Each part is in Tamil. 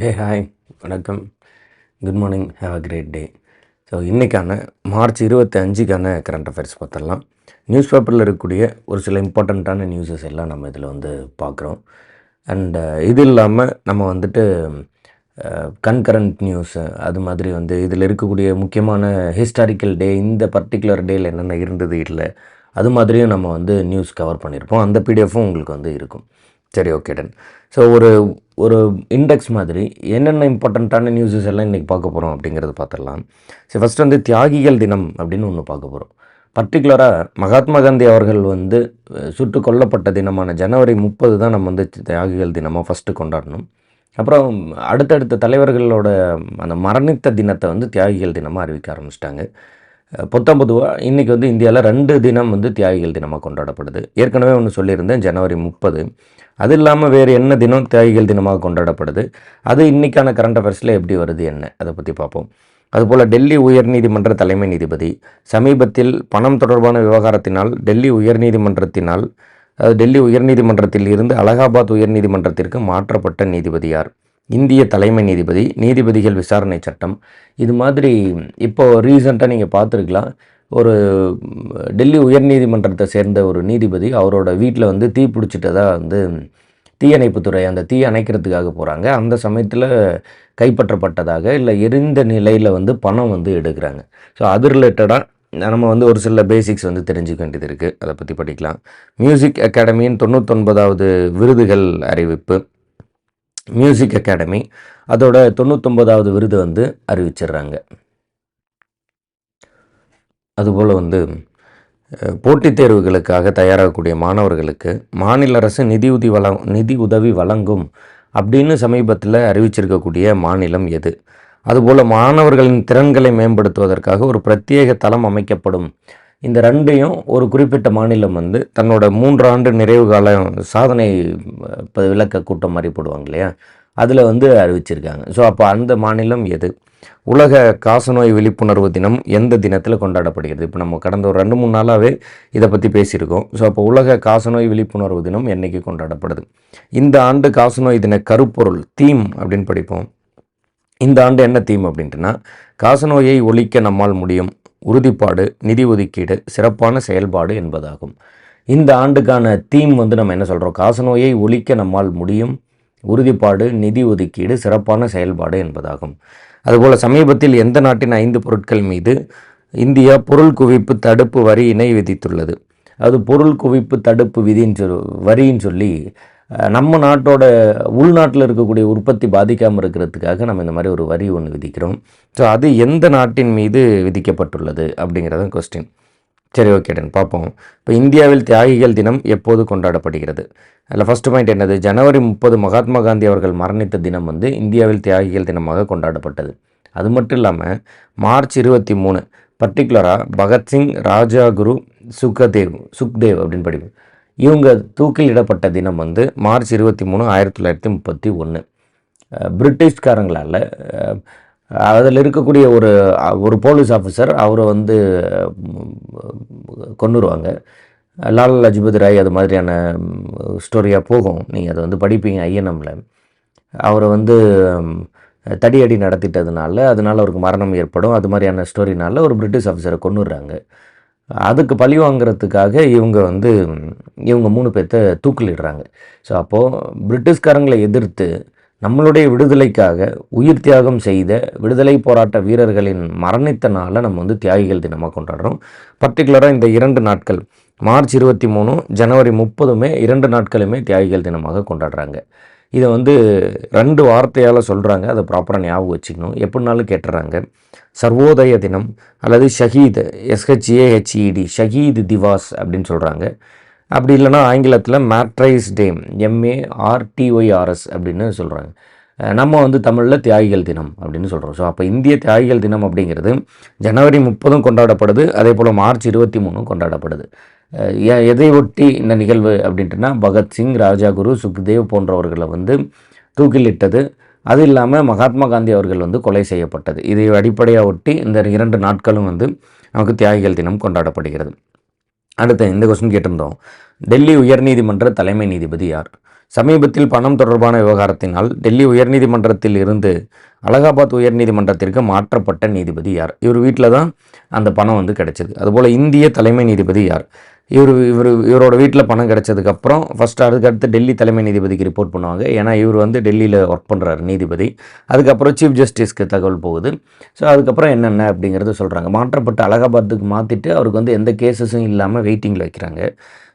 ஹே ஹாய் வணக்கம். Good morning have a great day so இன்றைக்கான மார்ச் இருபத்தி அஞ்சுக்கான கரண்ட் அஃபேர்ஸ் பார்த்துடலாம். நியூஸ் பேப்பரில் இருக்கக்கூடிய ஒரு சில இம்பார்ட்டண்ட்டான நியூஸஸ் எல்லாம் நம்ம இதில் வந்து பார்க்குறோம். அண்டு uh, இது இல்லாமல் நம்ம வந்துட்டு uh, கன்கரண்ட் நியூஸு அது மாதிரி வந்து இதில் இருக்கக்கூடிய முக்கியமான ஹிஸ்டாரிக்கல் டே இந்த பர்டிகுலர் டேயில் என்னென்ன இருந்தது இல்லை அது மாதிரியும் நம்ம வந்து நியூஸ் கவர் பண்ணியிருப்போம். அந்த பிடிஎஃப்பும் உங்களுக்கு வந்து இருக்கும். சரி ஓகே டன் ஸோ ஒரு ஒரு இண்டெக்ஸ் மாதிரி என்னென்ன இம்பார்ட்டண்ட்டான நியூஸஸ் எல்லாம் இன்றைக்கி பார்க்க போகிறோம் அப்படிங்கிறத பார்த்துடலாம். சரி ஃபஸ்ட் வந்து தியாகிகள் தினம் அப்படின்னு ஒன்று பார்க்க போகிறோம் பர்டிகுலராக மகாத்மா காந்தி அவர்கள் வந்து சுட்டு கொல்லப்பட்ட தினமான ஜனவரி முப்பது தான் நம்ம வந்து தியாகிகள் தினமாக ஃபஸ்ட்டு கொண்டாடணும். அப்புறம் அடுத்தடுத்த தலைவர்களோட அந்த மரணித்த தினத்தை வந்து தியாகிகள் தினமாக அறிவிக்க ஆரம்பிச்சிட்டாங்க. பொத்தாம் பொதுவாக இன்றைக்கி வந்து இந்தியாவில் ரெண்டு தினம் வந்து தியாகிகள் தினமாக கொண்டாடப்படுது. ஏற்கனவே ஒன்று சொல்லியிருந்தேன் ஜனவரி முப்பது. அது இல்லாமல் வேறு என்ன தினம் தியாகிகள் தினமாக கொண்டாடப்படுது? அது இன்றைக்கான கரண்ட் அஃபேர்ஸில் எப்படி வருது என்ன? அதை பற்றி பார்ப்போம். அதுபோல் டெல்லி உயர்நீதிமன்ற தலைமை நீதிபதி சமீபத்தில் பணம் தொடர்பான விவகாரத்தினால் டெல்லி உயர்நீதிமன்றத்தினால் டெல்லி உயர்நீதிமன்றத்தில் இருந்து அலகாபாத் உயர்நீதிமன்றத்திற்கு மாற்றப்பட்ட நீதிபதியார் இந்திய தலைமை நீதிபதி நீதிபதிகள் விசாரணை சட்டம். இது மாதிரி இப்போது ரீசண்டாக நீங்கள் பார்த்துருக்கலாம். ஒரு டெல்லி உயர்நீதிமன்றத்தை சேர்ந்த ஒரு நீதிபதி அவரோட வீட்டில் வந்து தீ பிடிச்சிட்டதாக வந்து தீயணைப்புத்துறை அந்த தீ அணைக்கிறதுக்காக போகிறாங்க அந்த சமயத்தில் கைப்பற்றப்பட்டதாக இல்லை எரிந்த நிலையில் வந்து பணம் வந்து எடுக்கிறாங்க. ஸோ அது ரிலேட்டடாக நம்ம வந்து ஒரு சில பேசிக்ஸ் வந்து தெரிஞ்சுக்க வேண்டியது இருக்குது அதை பற்றி படிக்கலாம். மியூசிக் அகாடமியின் தொண்ணூத்தொன்பதாவது விருதுகள் அறிவிப்பு. மியூசிக் அகாடமி அதோட தொண்ணூத்தொன்பதாவது விருது வந்து அறிவிச்சிடுறாங்க. அதுபோல் வந்து போட்டித் தேர்வுகளுக்காக தயாராகக்கூடிய மாணவர்களுக்கு மாநில அரசு நிதியுதவி வழ நிதி உதவி வழங்கும் அப்படின்னு சமீபத்தில் அறிவிச்சிருக்கக்கூடிய மாநிலம் எது? அதுபோல் மாணவர்களின் திறன்களை மேம்படுத்துவதற்காக ஒரு பிரத்யேக தளம் அமைக்கப்படும். இந்த ரெண்டையும் ஒரு குறிப்பிட்ட மாநிலம் வந்து தன்னோட மூன்று ஆண்டு நிறைவு கால சாதனை விளக்க கூட்டம் மாதிரி போடுவாங்க இல்லையா? அதில் வந்து அறிவிச்சிருக்காங்க. ஸோ அப்போ அந்த மாநிலம் எது? உலக காசநோய் விழிப்புணர்வு தினம் எந்த தினத்தில் கொண்டாடப்படுகிறது? இப்போ நம்ம கடந்த ஒரு ரெண்டு மூணு நாளாகவே இதை பற்றி பேசியிருக்கோம். ஸோ அப்போ உலக காசநோய் விழிப்புணர்வு தினம் என்றைக்கு கொண்டாடப்படுது? இந்த ஆண்டு காசநோய் தின கருப்பொருள் தீம் அப்படின்னு படிப்போம். இந்த ஆண்டு என்ன தீம் அப்படின்ட்டுனா காசநோயை ஒழிக்க நம்மால் முடியும் உறுதிப்பாடு நிதி ஒதுக்கீடு சிறப்பான செயல்பாடு என்பதாகும். இந்த ஆண்டுக்கான தீம் வந்து நம்ம என்ன சொல்கிறோம் காசநோயை ஒழிக்க நம்மால் முடியும் உறுதிப்பாடு நிதி ஒதுக்கீடு சிறப்பான செயல்பாடு என்பதாகும். அதுபோல் சமீபத்தில் எந்த நாட்டின் ஐந்து பொருட்கள் மீது இந்தியா பொருள் குவிப்பு தடுப்பு வரியினை விதித்துள்ளது. அது பொருள் குவிப்பு தடுப்பு விதின்னு சொல் வரின்னு சொல்லி நம்ம நாட்டோட உள்நாட்டில் இருக்கக்கூடிய உற்பத்தி பாதிக்காமல் இருக்கிறதுக்காக நம்ம இந்த மாதிரி ஒரு வரி ஒன்று விதிக்கிறோம். ஸோ அது எந்த நாட்டின் மீது விதிக்கப்பட்டுள்ளது அப்படிங்கிறதான் கொஸ்டின் சரி ஓகே டன் பார்ப்போம். இப்போ இந்தியாவில் தியாகிகள் தினம் எப்போது கொண்டாடப்படுகிறது? அதில் ஃபஸ்ட்டு பாயிண்ட் என்னது? ஜனவரி முப்பது மகாத்மா காந்தி அவர்கள் மரணித்த தினம் வந்து இந்தியாவில் தியாகிகள் தினமாக கொண்டாடப்பட்டது. அது மட்டும் இல்லாமல் மார்ச் இருபத்தி மூணு பர்டிகுலராக பகத்சிங் ராஜாகுரு சுகதேவ் சுக்தேவ் அப்படின்னு படிப்போம். இவங்க தூக்கிலிடப்பட்ட தினம் வந்து மார்ச் இருபத்தி மூணு ஆயிரத்தி தொள்ளாயிரத்தி முப்பத்தி ஒன்று பிரிட்டிஷ்காரங்களால் அதில் இருக்கக்கூடிய ஒரு ஒரு போலீஸ் ஆஃபீஸர் அவரை வந்து கொண்டுருவாங்க லாலா லஜபதி ராய் அது மாதிரியான ஸ்டோரியாக போகும். நீங்கள் அதை வந்து படிப்பீங்க ஐஎன்எம்மில் அவரை வந்து தடியடி நடத்திட்டதுனால அதனால் அவருக்கு மரணம் ஏற்படும். அது மாதிரியான ஸ்டோரினால ஒரு பிரிட்டிஷ் ஆஃபீஸரை கொண்டுடுறாங்க அதுக்கு பழி வாங்குறதுக்காக இவங்க வந்து இவங்க மூணு பேர்த்த தூக்கிலிடுறாங்க. ஸோ அப்போது பிரிட்டிஷ்காரங்களை எதிர்த்து நம்மளுடைய விடுதலைக்காக உயிர் தியாகம் செய்த விடுதலை போராட்ட வீரர்களின் மரணித்த நாளில் நம்ம வந்து தியாகிகள் தினமாக கொண்டாடுறோம். பர்டிகுலராக இந்த இரண்டு நாட்கள் மார்ச் இருபத்தி மூணு ஜனவரி முப்பதுமே இரண்டு நாட்களுமே தியாகிகள் தினமாக கொண்டாடுறாங்க. இதை வந்து ரெண்டு வார்த்தையால் சொல்கிறாங்க அதை ப்ராப்பராக ஞாபகம் வச்சுக்கணும். எப்படினாலும் கேட்டுறாங்க. சர்வோதய தினம் அல்லது ஷஹீத் எஸ்ஹெச்ஏஹெச்இடி ஷஹீத் திவாஸ் அப்படின்னு சொல்கிறாங்க அப்படி இல்லைன்னா ஆங்கிலத்தில் மேட்ரைஸ் டே எம்ஏஆர்டிஒய்ஆர்எஸ் அப்படின்னு சொல்கிறாங்க நம்ம வந்து தமிழில் தியாகிகள் தினம் அப்படின்னு சொல்கிறோம் ஸோ அப்போ இந்திய தியாகிகள் தினம் அப்படிங்கிறது ஜனவரி முப்பதும் கொண்டாடப்படுது அதே போல் மார்ச் இருபத்தி மூணும் கொண்டாடப்படுது. எ- எதை ஒட்டி இந்த நிகழ்வு அப்படின்ட்டுனா பகத்சிங் ராஜாகுரு சுக்தேவ் போன்றவர்களை வந்து தூக்கிலிட்டது. அது இல்லாமல் மகாத்மா காந்தி அவர்கள் வந்து கொலை செய்யப்பட்டது. இதை அடிப்படையாக ஒட்டி இந்த இரண்டு நாட்களும் வந்து நமக்கு தியாகிகள் தினம் கொண்டாடப்படுகிறது. அடுத்து இந்த கொஸ்டின் கேட்டிருந்தோம். டெல்லி உயர்நீதிமன்ற தலைமை நீதிபதி யார்? சமீபத்தில் பணம் தொடர்பான விவகாரத்தினால் டெல்லி உயர்நீதிமன்றத்தில் இருந்து அலகாபாத் உயர்நீதிமன்றத்திற்கு மாற்றப்பட்ட நீதிபதி யார்? இவர் வீட்டில் தான் அந்த பணம் வந்து கிடைச்சது. அதுபோல் இந்திய தலைமை நீதிபதி யார்? இவர் இவர் இவரோட வீட்டில் பணம் கிடச்சதுக்கப்புறம் ஃபஸ்ட்டு அதுக்கு அடுத்து டெல்லி தலைமை நீதிபதிக்கு ரிப்போர்ட் பண்ணுவாங்க. ஏன்னா இவர் வந்து டெல்லியில் ஒர்க் பண்ணுறாரு நீதிபதி. அதுக்கப்புறம் சீஃப் ஜஸ்டிஸ்க்கு தகவல் போகுது. ஸோ அதுக்கப்புறம் என்னென்ன அப்படிங்கிறது சொல்கிறாங்க மாற்றப்பட்ட அலகாபாத்துக்கு மாற்றிட்டு அவருக்கு வந்து எந்த கேசஸும் இல்லாமல் வெயிட்டிங்கில் வைக்கிறாங்க.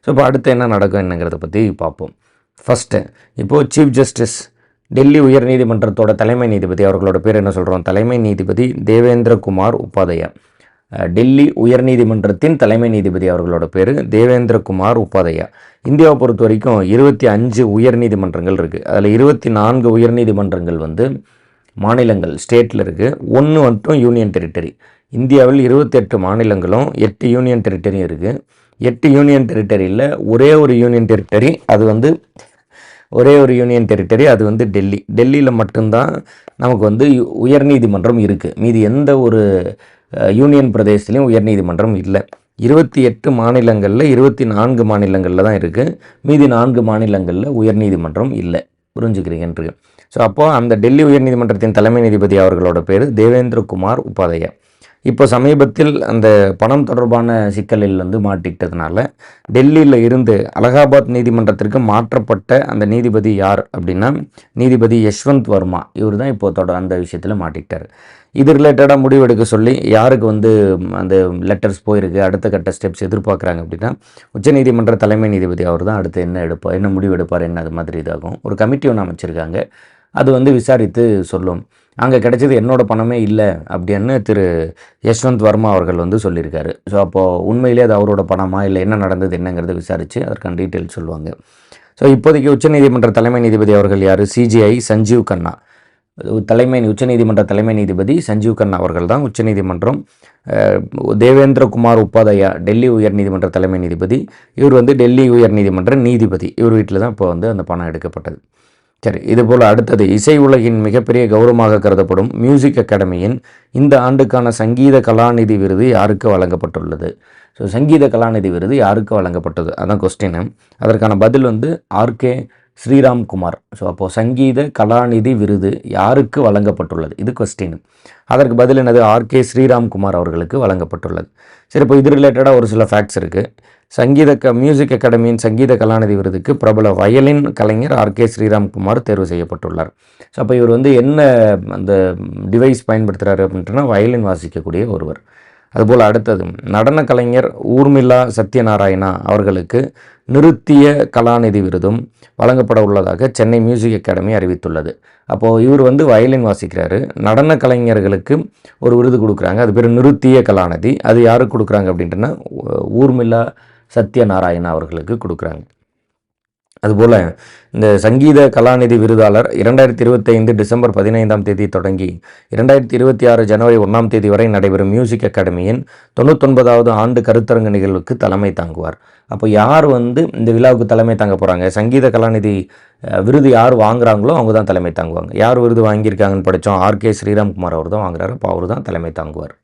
ஸோ இப்போ அடுத்து என்ன நடக்கும் என்னங்கிறத பற்றி பார்ப்போம். ஃபஸ்ட்டு இப்போது சீஃப் ஜஸ்டிஸ் டெல்லி உயர்நீதிமன்றத்தோட தலைமை நீதிபதி அவர்களோட பேர் என்ன சொல்கிறோம் தலைமை நீதிபதி தேவேந்திரகுமார் உபாதையா டெல்லி உயர்நீதிமன்றத்தின் தலைமை நீதிபதி அவர்களோட பேர் தேவேந்திரகுமார் உபாதையா. இந்தியாவை பொறுத்த வரைக்கும் இருபத்தி அஞ்சு உயர்நீதிமன்றங்கள் இருக்குது அதில் இருபத்தி நான்கு உயர்நீதிமன்றங்கள் வந்து மாநிலங்கள் ஸ்டேட்டில் இருக்குது ஒன்று மட்டும் யூனியன் டெரிட்டரி. இந்தியாவில் இருபத்தெட்டு மாநிலங்களும் எட்டு யூனியன் டெரிட்டரியும் இருக்குது எட்டு யூனியன் டெரிட்டரியில் ஒரே ஒரு யூனியன் டெரிட்டரி அது வந்து ஒரே ஒரு யூனியன் டெரிட்டரி அது வந்து டெல்லி. டெல்லியில் மட்டும்தான் நமக்கு வந்து உயர்நீதிமன்றம் இருக்குது மீதி எந்த ஒரு யூனியன் பிரதேசத்துலேயும் உயர்நீதிமன்றம் இல்லை. இருபத்தி எட்டு மாநிலங்களில் இருபத்தி நான்கு மாநிலங்களில் தான் இருக்குது மீதி நான்கு மாநிலங்களில் உயர்நீதிமன்றம் இல்லை. புரிஞ்சுக்கிறீங்கன்றது. ஸோ அப்போது அந்த டெல்லி உயர்நீதிமன்றத்தின் தலைமை நீதிபதி அவர்களோட பேர் தேவேந்திர குமார் உபாதையா இப்போ சமீபத்தில் அந்த பணம் தொடர்பான சிக்கலில் வந்து மாட்டிக்கிட்டதுனால டெல்லியில் இருந்து அலகாபாத் நீதிமன்றத்திற்கு மாற்றப்பட்ட அந்த நீதிபதி யார் அப்படின்னா நீதிபதி யஷ்வந்த் வர்மா. இவர் தான் இப்போ தொடர் அந்த விஷயத்தில் மாட்டிக்கிட்டார். இது ரிலேட்டடாக முடிவெடுக்க சொல்லி யாருக்கு வந்து அந்த லெட்டர்ஸ் போயிருக்கு அடுத்த கட்ட ஸ்டெப்ஸ் எதிர்பார்க்குறாங்க அப்படின்னா உச்சநீதிமன்ற தலைமை நீதிபதி அவர் தான் அடுத்து என்ன எடுப்பார் என்ன முடிவு எடுப்பார் என்ன அது மாதிரி இதாகும். ஒரு கமிட்டி ஒன்று அமைச்சிருக்காங்க. அது வந்து விசாரித்து சொல்லும். அங்கே கிடைச்சது என்னோட பணமே இல்லை அப்படின்னு திரு யஷ்வந்த் வர்மா அவர்கள் வந்து சொல்லியிருக்காரு. ஸோ அப்போது உண்மையிலே அது அவரோட பணமா இல்லை என்ன நடந்தது என்னங்கிறத விசாரித்து அதற்கான டீட்டெயில் சொல்லுவாங்க. ஸோ இப்போதைக்கு உச்சநீதிமன்ற தலைமை நீதிபதி அவர்கள் யார்? சிஜிஐ சஞ்சீவ் கண்ணா. தலைமை உச்சநீதிமன்ற தலைமை நீதிபதி சஞ்சீவ் கண்ணா அவர்கள் தான் உச்சநீதிமன்றம் தேவேந்திரகுமார் உபாதையா டெல்லி உயர்நீதிமன்ற தலைமை நீதிபதி. இவர் வந்து டெல்லி உயர்நீதிமன்ற நீதிபதி. இவர் வீட்டில் தான் இப்போ வந்து அந்த பணம் எடுக்கப்பட்டது. சரி இதுபோல் அடுத்தது இசை உலகின் மிகப்பெரிய கௌரவமாக கருதப்படும் மியூசிக் அகாடமியின் இந்த ஆண்டுக்கான சங்கீத கலாநிதி விருது யாருக்கு வழங்கப்பட்டுள்ளது? ஸோ சங்கீத கலாநிதி விருது யாருக்கு வழங்கப்பட்டது? அதான் கொஸ்டின் அதற்கான பதில் வந்து ஆர்கே ஸ்ரீராம் குமார் ஸோ அப்போது சங்கீத கலாநிதி விருது யாருக்கு வழங்கப்பட்டுள்ளது? இது கொஸ்டின் அதற்கு பதில் என்னது? ஆர்கே ஸ்ரீராம் குமார் அவர்களுக்கு வழங்கப்பட்டுள்ளது. சரி இப்போ இது ரிலேட்டடாக ஒரு சில ஃபேக்ட்ஸ் இருக்குது சங்கீத க மியூசிக் அகாடமியின் சங்கீத கலாநிதி விருதுக்கு பிரபல வயலின் கலைஞர் ஆர்கே ஸ்ரீராம்குமார் தேர்வு செய்யப்பட்டுள்ளார். ஸோ அப்போ இவர் வந்து என்ன அந்த டிவைஸ் பயன்படுத்துகிறாரு அப்படின்ட்டுனா வயலின் வாசிக்கக்கூடிய ஒருவர். அதுபோல் அடுத்தது நடன கலைஞர் ஊர்மிளா சத்யநாராயணா அவர்களுக்கு நிருத்திய கலாநிதி விருதும் வழங்கப்பட உள்ளதாக சென்னை மியூசிக் அகாடமி அறிவித்துள்ளது. அப்போது இவர் வந்து வயலின் வாசிக்கிறாரு. நடன கலைஞர்களுக்கு ஒரு விருது கொடுக்குறாங்க. அது பேர் நிருத்திய கலாநிதி. அது யாருக்கு கொடுக்குறாங்க அப்படின்ட்டுன்னா ஊர்மிளா சத்யநாராயணா அவர்களுக்கு கொடுக்குறாங்க. அதுபோல் இந்த சங்கீத கலாநிதி விருதாளர் இரண்டாயிரத்தி இருபத்தைந்து டிசம்பர் பதினைந்தாம் தேதி தொடங்கி இரண்டாயிரத்தி இருபத்தி ஆறு ஜனவரி ஒன்றாம் தேதி வரை நடைபெறும் மியூசிக் அகாடமியின் தொண்ணூத்தொன்பதாவது ஆண்டு கருத்தரங்க நிகழ்வுக்கு தலைமை தாங்குவார். அப்போ யார் வந்து இந்த விழாவுக்கு தலைமை தாங்க போகிறாங்க சங்கீத கலாநிதி விருது யார் வாங்குறாங்களோ அவங்க தான் தலைமை தாங்குவாங்க. யார் விருது வாங்கியிருக்காங்கன்னு படித்தோம்? ஆர்கே ஸ்ரீராம்குமார் அவர் தான் வாங்குறாரு. அப்போ அவர் தான் தலைமை தாங்குவார்.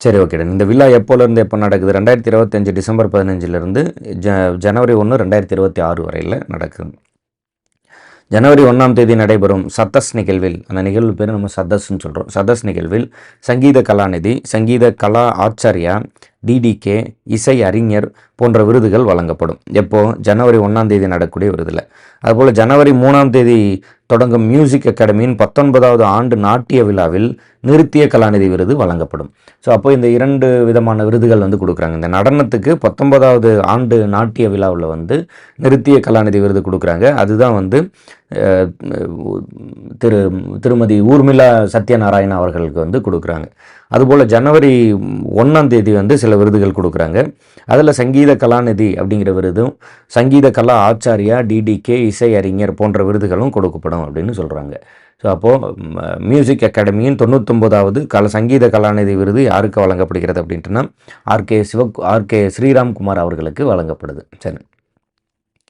சரி ஓகே இந்த விழா எப்போலேருந்து எப்போ நடக்குது? ரெண்டாயிரத்தி இருபத்தஞ்சு டிசம்பர் பதினஞ்சுலேருந்து ஜ ஜனவரி ஒன்று ரெண்டாயிரத்தி இருபத்தி ஆறு வரையில் நடக்குது ஜனவரி ஒன்றாம் தேதி நடைபெறும் சத்தஸ் நிகழ்வில் அந்த நிகழ்வு பேர் நம்ம சதஸ்ன்னு சொல்கிறோம் சதஸ் நிகழ்வில் சங்கீத கலாநிதி சங்கீத கலா ஆச்சாரியா டிடிகே இசை அறிஞர் போன்ற விருதுகள் வழங்கப்படும். எப்போ? ஜனவரி ஒன்றாம் தேதி நடக்கக்கூடிய விருதில். அதுபோல் ஜனவரி மூணாம் தேதி தொடங்கும் மியூசிக் அகாடமியின் பத்தொன்பதாவது ஆண்டு நாட்டிய விழாவில் நிறுத்திய கலாநிதி விருது வழங்கப்படும். ஸோ அப்போ இந்த இரண்டு விதமான விருதுகள் வந்து கொடுக்குறாங்க. இந்த நடனத்துக்கு பத்தொன்பதாவது ஆண்டு நாட்டிய விழாவில் வந்து நிறுத்திய கலாநிதி விருது கொடுக்குறாங்க. அதுதான் வந்து திரு திருமதி ஊர்மிளா சத்யநாராயணா அவர்களுக்கு வந்து கொடுக்குறாங்க. அதுபோல் ஜனவரி ஒன்றாம் தேதி வந்து சில விருதுகள் கொடுக்குறாங்க. அதில் சங்கீத கலாநிதி அப்படிங்கிற விருதும் சங்கீத கலா ஆச்சாரியா டிடிகே இசை அறிஞர் போன்ற விருதுகளும் கொடுக்கப்படும் அப்படின்னு சொல்கிறாங்க ஸோ அப்போது மியூசிக் அகாடமியின் தொண்ணூத்தொம்போதாவது கல சங்கீத கலாநிதி விருது யாருக்கு வழங்கப்படுகிறது அப்படின்ட்டுனா ஆர்கே சிவ ஆர்கே ஸ்ரீராம்குமார் அவர்களுக்கு வழங்கப்படுது. சரி.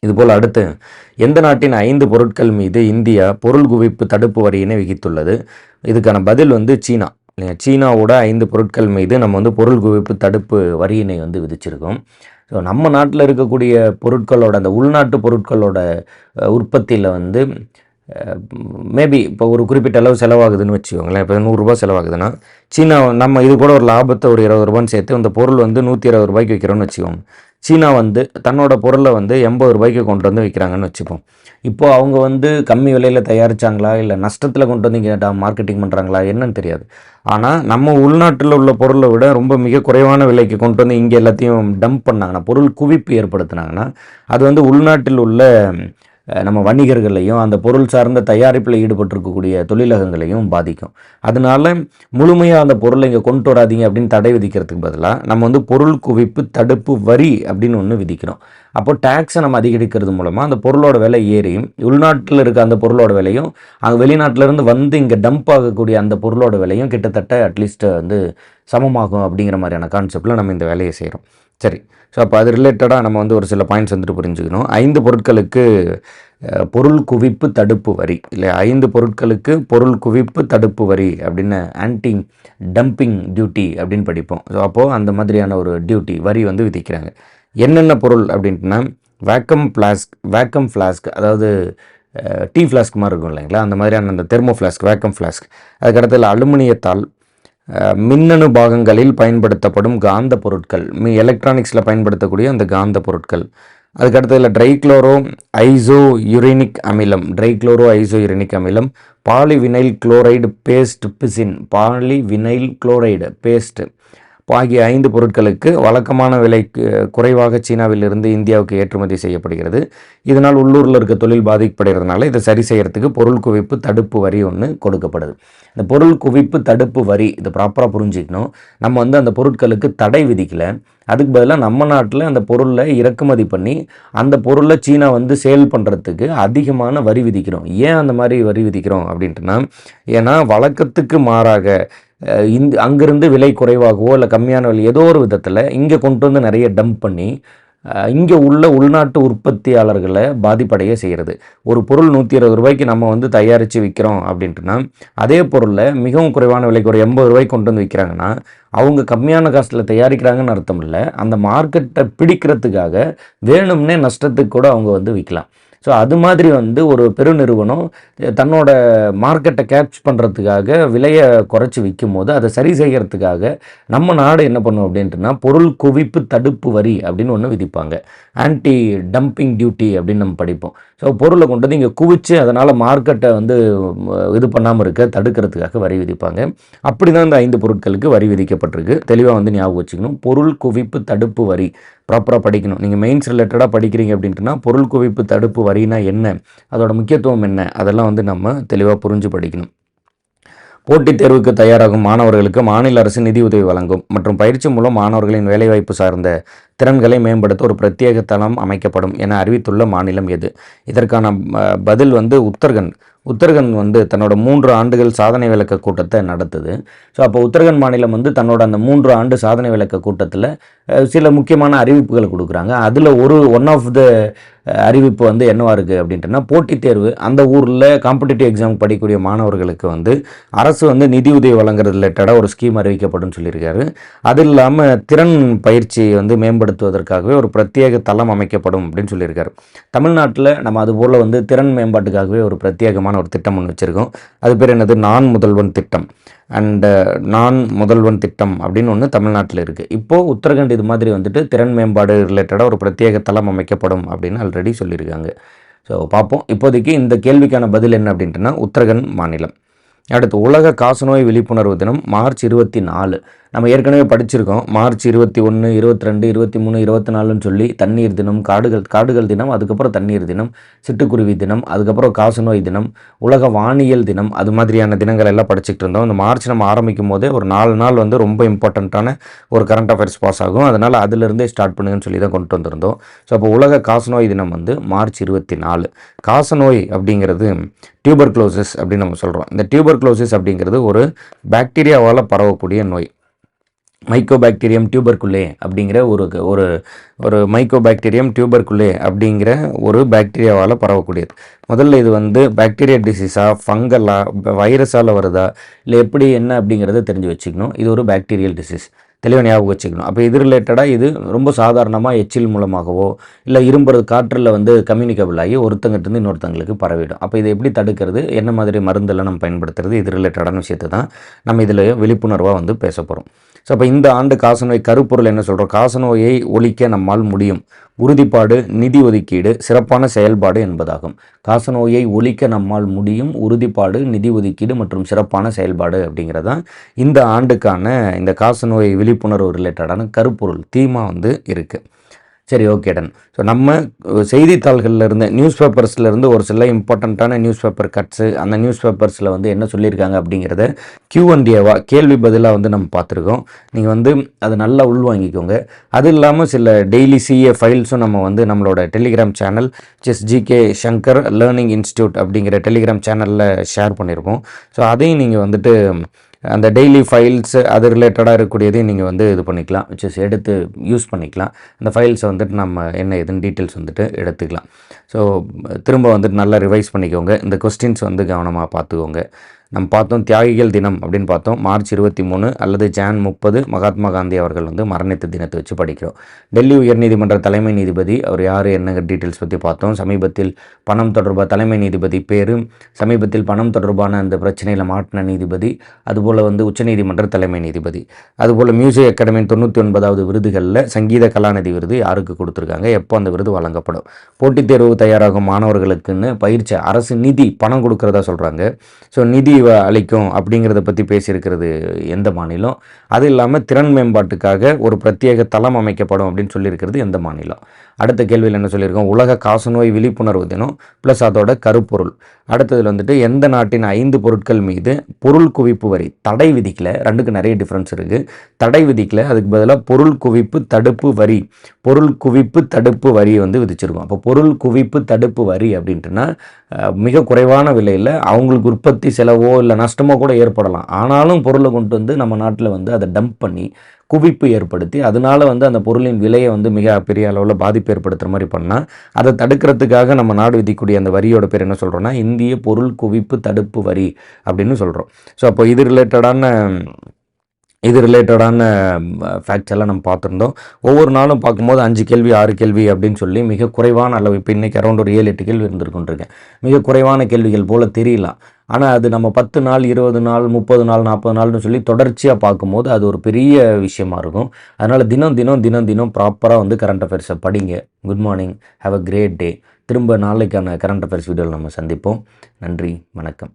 இதுபோல் அடுத்து எந்த நாட்டின் ஐந்து பொருட்கள் மீது இந்தியா பொருள் குவிப்பு தடுப்பு வரியினை விதித்துள்ளது? இதுக்கான பதில் வந்து சீனா. இல்லையா? சீனாவோட ஐந்து பொருட்கள் மீது நம்ம வந்து பொருள் குவிப்பு தடுப்பு வரியினை வந்து விதிச்சிருக்கோம். ஸோ நம்ம நாட்டில் இருக்கக்கூடிய பொருட்களோட அந்த உள்நாட்டு பொருட்களோட உற்பத்தியில் வந்து மேபி இப்போ ஒரு குறிப்பிட்ட அளவு செலவாகுதுன்னு வச்சுக்கோங்களேன். இப்போ நூறுரூபா செலவாகுதுன்னா சீனா நம்ம இது கூட ஒரு லாபத்தை ஒரு இருபது ரூபான்னு சேர்த்து அந்த பொருள் வந்து நூற்றி இருபது ரூபாய்க்கு விற்கிறோன்னு வச்சுக்கோங்க. சீனா வந்து தன்னோட பொருளை வந்து எண்பது ரூபாய்க்கு கொண்டு வந்து விற்கிறாங்கன்னு வச்சுப்போம். இப்போ அவங்க வந்து கம்மி விலையில் தயாரித்தாங்களா இல்லை நஷ்டத்தில் கொண்டு வந்து இங்கே மார்க்கெட்டிங் பண்ணுறாங்களா என்னன்னு தெரியாது. ஆனால் நம்ம உள்நாட்டில் உள்ள பொருளை விட ரொம்ப மிக குறைவான விலைக்கு கொண்டு வந்து இங்கே எல்லாத்தையும் டம்ப் பண்ணாங்கன்னா பொருள் குவிப்பு ஏற்படுத்தினாங்கன்னா அது வந்து உள்நாட்டில் உள்ள நம்ம வணிகர்களையும் அந்த பொருள் சார்ந்த தயாரிப்பில் ஈடுபட்டிருக்கக்கூடிய தொழிலகங்களையும் பாதிக்கும். அதனால முழுமையாக அந்த பொருளை இங்கே கொண்டு வராதிங்க அப்படின்னு தடை விதிக்கிறதுக்கு பதிலாக நம்ம வந்து பொருள் குவிப்பு தடுப்பு வரி அப்படின்னு ஒன்று விதிக்கிறோம். அப்போ டேக்ஸை நம்ம அதிகரிக்கிறது மூலமாக அந்த பொருளோட விலை ஏறியும். உள்நாட்டில் இருக்க அந்த பொருளோட விலையும் அங்கே வெளிநாட்டிலேருந்து வந்து இங்கே டம்ப் ஆகக்கூடிய அந்த பொருளோட விலையும் கிட்டத்தட்ட அட்லீஸ்ட் வந்து சமமாகும் அப்படிங்கிற மாதிரியான கான்செப்டில் நம்ம இந்த வேலையை செய்கிறோம் சரி. ஸோ அப்போ அது ரிலேட்டடாக நம்ம வந்து ஒரு சில பாயிண்ட்ஸ் வந்துட்டு புரிஞ்சுக்கணும். ஐந்து பொருட்களுக்கு பொருள் குவிப்பு தடுப்பு வரி இல்லை ஐந்து பொருட்களுக்கு பொருள் குவிப்பு தடுப்பு வரி அப்படின்னு ஆன்டி டம்பிங் டியூட்டி அப்படின்னு படிப்போம். ஸோ அப்போது அந்த மாதிரியான ஒரு டியூட்டி வரி வந்து விதிக்கிறாங்க. என்னென்ன பொருள் அப்படின்ட்டுனா வேக்கம் ஃப்ளாஸ்க் வேக்கம் ஃப்ளாஸ்க் அதாவது டீ ஃப்ளாஸ்க் மாதிரி இருக்கும் இல்லைங்களா? அந்த மாதிரியான அந்த தெர்மோ ஃப்ளாஸ்க் வேக்கம் ஃப்ளாஸ்க் அதுக்கடுத்தது அலுமினியத்தால் மின்னணு பாகங்களில் பயன்படுத்தப்படும் காந்த பொருட்கள் மீ எலக்ட்ரானிக்ஸில் பயன்படுத்தக்கூடிய அந்த காந்த பொருட்கள். அதுக்கடுத்ததில் ட்ரைக்ளோரோ ஐசோ யுரினிக் அமிலம் ட்ரைக்ளோரோ ஐசோ யுரினிக் அமிலம் பாலிவினைல் குளோரைடு பேஸ்ட் பிசின் பாலிவினைல் குளோரைடு பேஸ்ட்டு ஆகிய ஐந்து பொருட்களுக்கு வழக்கமான விலைக்கு குறைவாக சீனாவிலிருந்து இந்தியாவுக்கு ஏற்றுமதி செய்யப்படுகிறது. இதனால் உள்ளூரில் இருக்க தொழில் பாதிக்கப்படுகிறதுனால இதை சரி செய்கிறதுக்கு பொருள் குவிப்பு தடுப்பு வரி ஒன்று கொடுக்கப்படுது. இந்த பொருள் குவிப்பு தடுப்பு வரி இதை ப்ராப்பராக புரிஞ்சிக்கணும். நம்ம வந்து அந்த பொருட்களுக்கு தடை விதிக்கலை. அதுக்கு பதிலாக நம்ம நாட்டில் அந்த பொருளை இறக்குமதி பண்ணி அந்த பொருளை சீனா வந்து சேல் பண்ணுறதுக்கு அதிகமான வரி விதிக்கிறோம். ஏன் அந்த மாதிரி வரி விதிக்கிறோம் அப்படின்ட்டுனா ஏன்னா வழக்கத்துக்கு மாறாக இந்த அங்கேருந்து விலை குறைவாகவோ இல்லை கம்மியான விலை ஏதோ ஒரு விதத்தில் இங்கே கொண்டு வந்து நிறைய டம்ப் பண்ணி இங்கே உள்ள உள்நாட்டு உற்பத்தியாளர்களை பாதிப்படைய செய்கிறது ஒரு பொருள் நூற்றி இருபது ரூபாய்க்கு நம்ம வந்து தயாரித்து விற்கிறோம் அப்படின்ட்டுனா அதே பொருளை மிகவும் குறைவான விலைக்கு ஒரு எண்பது ரூபாய்க்கு கொண்டு வந்து விற்கிறாங்கன்னா அவங்க கம்மியான காஸ்ட்டில் தயாரிக்கிறாங்கன்னு அர்த்தம் இல்லை. அந்த மார்க்கெட்டை பிடிக்கிறதுக்காக வேணும்னே நஷ்டத்துக்கு கூட அவங்க வந்து விற்கலாம் ஸோ அது மாதிரி வந்து ஒரு பெருநிறுவனம் தன்னோட மார்க்கெட்டை கேப்ச் பண்ணுறதுக்காக விலையை குறைச்சி விற்கும் போது அதை சரி செய்கிறதுக்காக நம்ம நாடு என்ன பண்ணும் அப்படின்ட்டுனா பொருள் குவிப்பு தடுப்பு வரி அப்படின்னு ஒன்று விதிப்பாங்க. ஆன்டி டம்பிங் டியூட்டி அப்படின்னு நம்ம படிப்போம். ஸோ பொருளை கொண்டு வந்து இங்கே குவிச்சு அதனால் மார்க்கெட்டை வந்து இது பண்ணாமல் இருக்க தடுக்கிறதுக்காக வரி விதிப்பாங்க. அப்படி தான் இந்த ஐந்து பொருட்களுக்கு வரி விதிக்கப்பட்டிருக்கு. தெளிவாக வந்து ஞாபகம் வச்சுக்கணும். பொருள் குவிப்பு தடுப்பு வரி ப்ராப்பராக படிக்கணும். நீங்கள் மெயின்ஸ் ரிலேட்டடாக படிக்கிறீங்க அப்படின்ட்டுனா பொருள் குவிப்பு தடுப்பு வரினா என்ன? அதோட முக்கியத்துவம் என்ன? அதெல்லாம் வந்து நம்ம தெளிவாக புரிஞ்சு படிக்கணும். போட்டித் தேர்வுக்கு தயாராகும் மாணவர்களுக்கு மாநில அரசு நிதி உதவி வழங்கும் மற்றும் பயிற்சி மூலம் மாணவர்களின் வேலைவாய்ப்பு சார்ந்த திறன்களை மேம்படுத்த ஒரு பிரத்யேக தளம் அமைக்கப்படும் என அறிவித்துள்ள மாநிலம் எது? இதற்கான பதில் வந்து உத்தரகண்ட். உத்தரகண்ட் வந்து தன்னோட மூன்று ஆண்டுகள் சாதனை விளக்க கூட்டத்தை நடத்துது. ஸோ அப்போ உத்தரகண்ட் மாநிலம் வந்து தன்னோட அந்த மூன்று ஆண்டு சாதனை விளக்க கூட்டத்தில் சில முக்கியமான அறிவிப்புகள் கொடுக்குறாங்க. அதில் ஒரு ஒன் ஆஃப் த அறிவிப்பு வந்து என்னவா இருக்குது அப்படின்ட்டுனா போட்டித் தேர்வு. அந்த ஊரில் காம்படிட்டிவ் எக்ஸாம் படிக்கக்கூடிய மாணவர்களுக்கு வந்து அரசு வந்து நிதி உதவி வழங்குறது ரிலேட்டடாக ஒரு ஸ்கீம் அறிவிக்கப்படும் சொல்லியிருக்காரு. அது இல்லாமல் திறன் பயிற்சி வந்து மேம்படுத்துவதற்காகவே ஒரு பிரத்யேக தளம் அமைக்கப்படும் அப்படின்னு சொல்லியிருக்காரு. தமிழ்நாட்டில் நம்ம அது போல் வந்து திறன் மேம்பாட்டுக்காகவே ஒரு பிரத்யேகமான ஒரு திட்டம் ஒன்று வச்சுருக்கோம். அது பேர் என்னது? நான் முதல்வன் திட்டம். அண்டு நான் முதல்வன் திட்டம் அப்படின்னு ஒன்று தமிழ்நாட்டில் இருக்குது இப்போது உத்தரகண்ட் இது மாதிரி வந்துட்டு திறன் மேம்பாடு ரிலேட்டடாக ஒரு பிரத்யேக தளம் அமைக்கப்படும் அப்படின்னு ஆல்ரெடி சொல்லியிருக்காங்க. ஸோ பார்ப்போம். இப்போதைக்கு இந்த கேள்விக்கான பதில் என்ன அப்படின்ட்டுனா உத்தரகண்ட் மாநிலம். அடுத்து உலக காசநோய் விழிப்புணர்வு தினம் மார்ச் இருபத்தி நாலு நம்ம ஏற்கனவே படிச்சிருக்கோம். மார்ச் இருபத்தி ஒன்று இருபத்தி ரெண்டு இருபத்தி மூணு இருபத்தி நாலுன்னு சொல்லி தண்ணீர் தினம் காடுகள் காடுகள் தினம் அதுக்கப்புறம் தண்ணீர் தினம் சிட்டுக்குருவி தினம் அதுக்கப்புறம் காசநோய் தினம் உலக வானியல் தினம் அது மாதிரியான தினங்கள் எல்லாம் படிச்சுட்டு இருந்தோம். இந்த மார்ச் நம்ம ஆரம்பிக்கும் போதே ஒரு நாலு நாள் வந்து ரொம்ப இம்பார்ட்டண்ட்டான ஒரு கரண்ட் அஃபேர்ஸ் பாஸ் ஆகும். அதனால் அதிலிருந்தே ஸ்டார்ட் பண்ணுங்கன்னு சொல்லி தான் கொண்டு வந்திருந்தோம். ஸோ அப்போ உலக காசநோய் தினம் வந்து மார்ச் இருபத்தி நாலு காசநோய் அப்படிங்கிறது டியூபர் க்ளோசஸ் அப்படின்னு நம்ம சொல்கிறோம் இந்த டியூபர் க்ளோசஸ் அப்படிங்கிறது ஒரு பாக்டீரியாவால் பரவக்கூடிய நோய். மைக்கோபாக்டீரியம் டியூபர்குலே அப்படிங்கிற ஒரு ஒரு ஒரு மைக்கோபாக்டீரியம் டியூபர்குலே அப்படிங்கிற ஒரு பாக்டீரியாவால் பரவக்கூடியது. முதல்ல இது வந்து பாக்டீரியா டிசீஸா ஃபங்கலா வைரஸால் வருதா இல்லை எப்படி என்ன அப்படிங்கிறத தெரிஞ்சு வச்சுக்கணும். இது ஒரு பாக்டீரியல் டிசீஸ் தெளிவாக ஞாபகம் வச்சுக்கணும். அப்போ இது ரிலேட்டடாக இது ரொம்ப சாதாரணமாக எச்சில் மூலமாகவோ இல்லை இரும்புறது காற்றில் வந்து கம்யூனிகபிள் ஆகி ஒருத்தங்கிட்டருந்து இன்னொருத்தங்களுக்கு பரவிடும். அப்போ இதை எப்படி தடுக்கிறது? என்ன மாதிரி மருந்தெல்லாம் நம்ம பயன்படுத்துறது? இது ரிலேட்டடான விஷயத்தை தான் நம்ம இதில் விழிப்புணர்வாக வந்து பேச போகிறோம் ஸோ அப்போ இந்த ஆண்டு காசநோய் கருப்பொருள் என்ன சொல்கிறோம் காசநோயை ஒழிக்க நம்மால் முடியும். உறுதிப்பாடு நிதி ஒதுக்கீடு சிறப்பான செயல்பாடு என்பதாகும். காசநோயை ஒழிக்க நம்மால் முடியும் உறுதிப்பாடு நிதி ஒதுக்கீடு மற்றும் சிறப்பான செயல்பாடு அப்படிங்கிறதான் இந்த ஆண்டுக்கான இந்த காசநோய் விழிப்புணர்வு ரிலேட்டடான கருப்பொருள் தீமா வந்து இருக்குது சரி ஓகே டன் ஸோ நம்ம செய்தித்தாள்களில் இருந்து நியூஸ் பேப்பர்ஸில் இருந்து ஒரு சில இம்பார்ட்டண்ட்டான நியூஸ் பேப்பர் கட்ஸு அந்த நியூஸ் பேப்பர்ஸில் வந்து என்ன சொல்லியிருக்காங்க அப்படிங்கிறத கியூ அண்ட் ஏவா கேள்வி பதிலாக வந்து நம்ம பார்த்துருக்கோம். நீங்கள் வந்து அதை நல்லா உள்வாங்கிக்கோங்க. அது இல்லாமல் சில டெய்லி சிஏ ஃபைல்ஸும் நம்ம வந்து நம்மளோட டெலிகிராம் சேனல் ஜெஸ் ஜிகே சங்கர் லேர்னிங் இன்ஸ்டியூட் அப்படிங்கிற டெலிகிராம் சேனலில் ஷேர் பண்ணியிருக்கோம். ஸோ அதையும் நீங்கள் வந்துட்டு அந்த டெய்லி ஃபைல்ஸ் அது ரிலேட்டடாக இருக்கக்கூடியதையும் நீங்கள் வந்து இது பண்ணிக்கலாம். விச் எடுத்து யூஸ் பண்ணிக்கலாம். அந்த ஃபைல்ஸை வந்துட்டு நம்ம என்ன எதுன்னு டீட்டெயில்ஸ் வந்துட்டு எடுத்துக்கலாம். ஸோ திரும்ப வந்துட்டு நல்லா ரிவைஸ் பண்ணிக்கோங்க. இந்த கொஸ்டின்ஸ் வந்து கவனமாக பார்த்துக்கோங்க. நம்ம பார்த்தோம் தியாகிகள் தினம் அப்படின்னு பார்த்தோம். மார்ச் இருபத்தி மூணு அல்லது ஜான் முப்பது மகாத்மா காந்தி அவர்கள் வந்து மரணித்த தினத்தை வச்சு படிக்கிறோம். டெல்லி உயர்நீதிமன்ற தலைமை நீதிபதி அவர் யார் என்ன டீட்டெயில்ஸ் பற்றி பார்த்தோம். சமீபத்தில் பணம் தொடர்பாக தலைமை நீதிபதி பேர் சமீபத்தில் பணம் தொடர்பான அந்த பிரச்சனையில் மாட்டின நீதிபதி அதுபோல் வந்து உச்சநீதிமன்ற தலைமை நீதிபதி. அதுபோல் மியூசிக் அகாடமியின் தொண்ணூற்றி ஒன்பதாவது விருதுகளில் சங்கீத கலாநிதி விருது யாருக்கு கொடுத்துருக்காங்க? எப்போ அந்த விருது வழங்கப்படும்? போட்டித் தேர்வு தயாராகும் மாணவர்களுக்குன்னு பயிற்சி அரசு நிதி பணம் கொடுக்குறதா சொல்கிறாங்க ஸோ நிதி அளிக்கும் அப்படிங்கிறத பற்றி பேசியிருக்கிறது எந்த மாநிலம்? அது இல்லாமல் திறன் மேம்பாட்டுக்காக ஒரு பிரத்யேக தளம் அமைக்கப்படும் அப்படின்னு சொல்லியிருக்கிறது எந்த மாநிலம்? அடுத்த கேள்வியில் என்ன சொல்லியிருக்கோம்? உலக காசநோய் விழிப்புணர்வு தினம் ப்ளஸ் அதோட கருப்பொருள். அடுத்ததில் வந்துட்டு எந்த நாட்டின் ஐந்து பொருட்கள் மீது பொருள் குவிப்பு வரி தடை விதிக்கல? ரெண்டுக்கு நிறைய டிஃப்ரென்ஸ் இருக்குது தடை விதிக்கல அதுக்கு பதிலாக பொருள் குவிப்பு தடுப்பு வரி. பொருள் குவிப்பு தடுப்பு வரி வந்து விதிச்சிருக்கோம். அப்போ பொருள் குவிப்பு தடுப்பு வரி அப்படின்ட்டுனா மிக குறைவான விலையில் அவங்களுக்கு உற்பத்தி செலவோ இல்லை நஷ்டமோ கூட ஏற்படலாம். ஆனாலும் பொருளை கொண்டு வந்து நம்ம நாட்டில் வந்து அதை டம்ப் பண்ணி குவிப்பு ஏற்படுத்தி அதனால வந்து அந்த பொருளின் விலையை வந்து மிக பெரிய அளவில் பாதிப்பு ஏற்படுத்துகிற மாதிரி பண்ணால் அதை தடுக்கிறதுக்காக நம்ம நாடு விதிக்கூடிய அந்த வரியோட பேர் என்ன சொல்கிறோன்னா இந்திய பொருள் குவிப்பு தடுப்பு வரி அப்படின்னு சொல்கிறோம் ஸோ அப்போ இது ரிலேட்டடான இது ரிலேட்டடான ஃபேக்ட்ஸ் எல்லாம் நம்ம பார்த்துருந்தோம். ஒவ்வொரு நாளும் பார்க்கும்போது அஞ்சு கேள்வி ஆறு கேள்வி அப்படின்னு சொல்லி மிக குறைவான அளவு இப்போ இன்றைக்கி அரௌண்ட் ஒரு ஏழு எட்டு கேள்வி இருந்திருக்குன்றிருக்கேன் மிக குறைவான கேள்விகள் போல் தெரியலாம். ஆனால் அது நம்ம பத்து நாள் இருபது நாள் முப்பது நாள் நாற்பது நாள்னு சொல்லி தொடர்ச்சியாக பார்க்கும்போது அது ஒரு பெரிய விஷயமா இருக்கும். அதனால் தினம் தினம் தினம் தினம் ப்ராப்பராக வந்து கரண்ட் அஃபேர்ஸை படிங்க. Good morning have a great day திரும்ப நாளைக்கான கரண்ட் அஃபேர்ஸ் வீடியோவில் நம்ம சந்திப்போம். நன்றி. வணக்கம்.